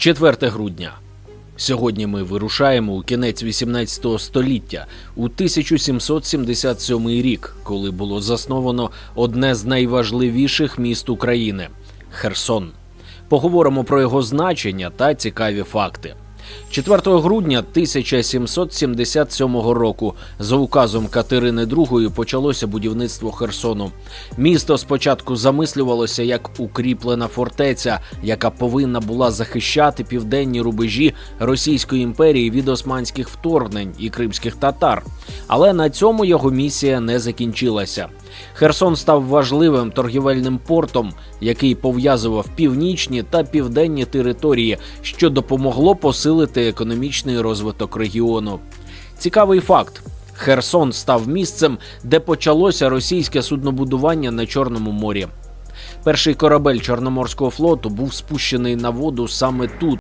4 грудня. Сьогодні ми вирушаємо у кінець 18 століття у 1777 рік, коли було засновано одне з найважливіших міст України Херсон. Поговоримо про його значення та цікаві факти. 4 грудня 1777 року за указом Катерини II почалося будівництво Херсону. Місто спочатку замислювалося як укріплена фортеця, яка повинна була захищати південні рубежі Російської імперії від османських вторгнень і кримських татар. Але на цьому його місія не закінчилася. Херсон став важливим торгівельним портом, який пов'язував північні та південні території, що допомогло посилити економічний розвиток регіону. Цікавий факт: Херсон став місцем, де почалося російське суднобудування на Чорному морі. Перший корабель Чорноморського флоту був спущений на воду саме тут,